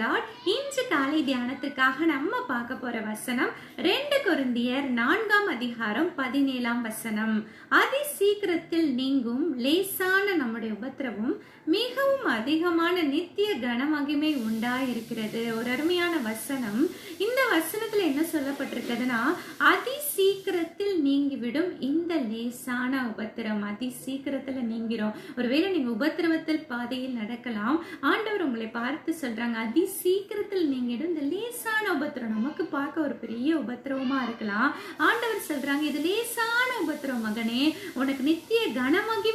Lord இன்று காலை தியானத்துக்காக நம்ம பார்க்க போற வசனம் ரெண்டு குருந்தியர் நான்காம் அதிகாரம் பதினேழாம் வசனம். அதி சீக்கிரத்தில் நீங்கும் லேசான நம்முடைய உபத்திரவும் மிகவும் அதிகமான நித்திய கனமகிமை உண்டாயிருக்கிறது. ஒரு அருமையான வசனம். இந்த வசனத்துல என்ன சொல்லப்பட்டிருக்குதுன்னா அதி சீக்கிரத்தில் நீங்கிவிடும். இந்த லேசான உபத்திரம் அதி சீக்கிரத்துல நீங்கிரும். ஒருவேளை நீங்க உபத்திரவத்தில் பாதையில் நடக்கலாம். ஆண்டவர் உங்களை பார்த்து சொல்றாங்க அதி சீக்கிரத்தில் நீங்கிடும் இந்த லேசான உபத்திரம் நமக்கு பார்க்க ஒரு பெரிய உபத்திரவமா இருக்கலாம். ஆண்டவர் சொல்றாங்க இது லேசான உபத்திரம் மகனே உனக்கு நித்திய கனமகி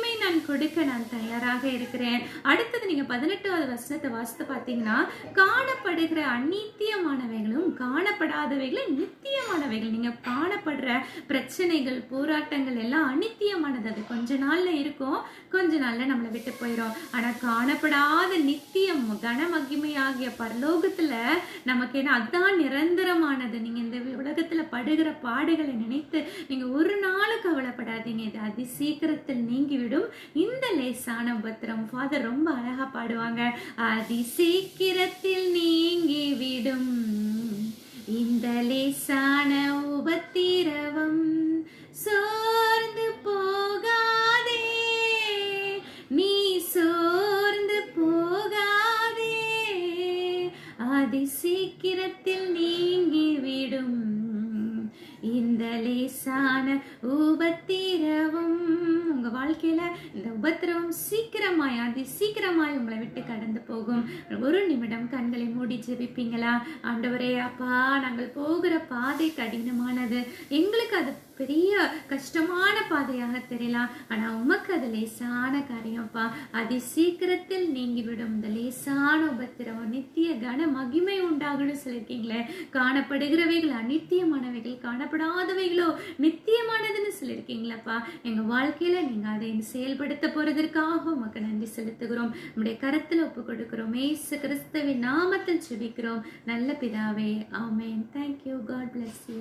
கொடுக்க நான் தயாராக இருக்கிறேன். அடுத்தது நீங்க பதினெட்டாவது வசனத்தை வாசித்து பார்த்தீங்கன்னா காணப்படுகிற அநித்தியமானவைகளும் காணப்படாதவைகளும் நித்தியமானவைகள். நீங்க காணப்படுற பிரச்சனைகள் போராட்டங்கள் எல்லாம் அநித்தியமானது. அது கொஞ்ச நாள்ல இருக்கும். கொஞ்ச நாள்ல நம்மளை விட்டு போயிடும் ஆனா காணப்படாத நித்தியம் கனமகிமையாகிய பரலோகத்துல நமக்கு என்ன? அதான் நிரந்தரமானது. நீங்க இந்த உலகத்துல படுகிற பாடுகளை நினைத்து நீங்க கவலைப்படாதீங்க இது அதி சீக்கிரத்தில் நீங்கிவிடும். இந்த லேசான உபத்திரம் ஃபாதர் ரொம்ப அழகா பாடுவாங்க. அதி சீக்கிரத்தில் நீங்கிவிடும். இந்த லேசான உபத்திரவம் சோர்ந்து போகாதே. நீ சோர்ந்து போகாதே. அதி சீக்கிரத்தில் நீ உபத்திரவம். உங்க வாழ்க்கையில இந்த உபத்திரவம் சீக்கிரம் மாயாதி சீக்கிரமாய் உங்களை விட்டு கடந்து போகும். ஒரு நிமிடம் கண்களை மூடி ஜெபிப்பீங்களா? ஆண்டவரே அப்பா நாங்கள் போகிற பாதை கடினமானது. எங்களுக்கு அது பெரிய கஷ்டமான பாதையாக தெரியலாம் ஆனா உமக்கு அது லேசான காரியம்ப்பா அதி சீக்கிரத்தில் நீங்கிவிடும். இந்த லேசான உபத்திரம் நித்திய கன மகிமை உண்டாகும்னு சொல்லியிருக்கீங்களே. காணப்படுகிறவைகள் அநித்தியமானவைகள் காணப்படாதவைகளோ நித்தியமானதுன்னு சொல்லியிருக்கீங்களப்பா எங்க வாழ்க்கையில நீங்க அதை செயல்படுத்த போறதற்காக உமக்கு நன்றி செலுத்துகிறோம். நம்முடைய கருத்தில் ஒப்பு கொடுக்கிறோம் ஏசு கிறிஸ்துவின் நாமத்தில் ஜெபிக்கிறோம். நல்ல பிதாவே ஆமேன். Thank you God bless you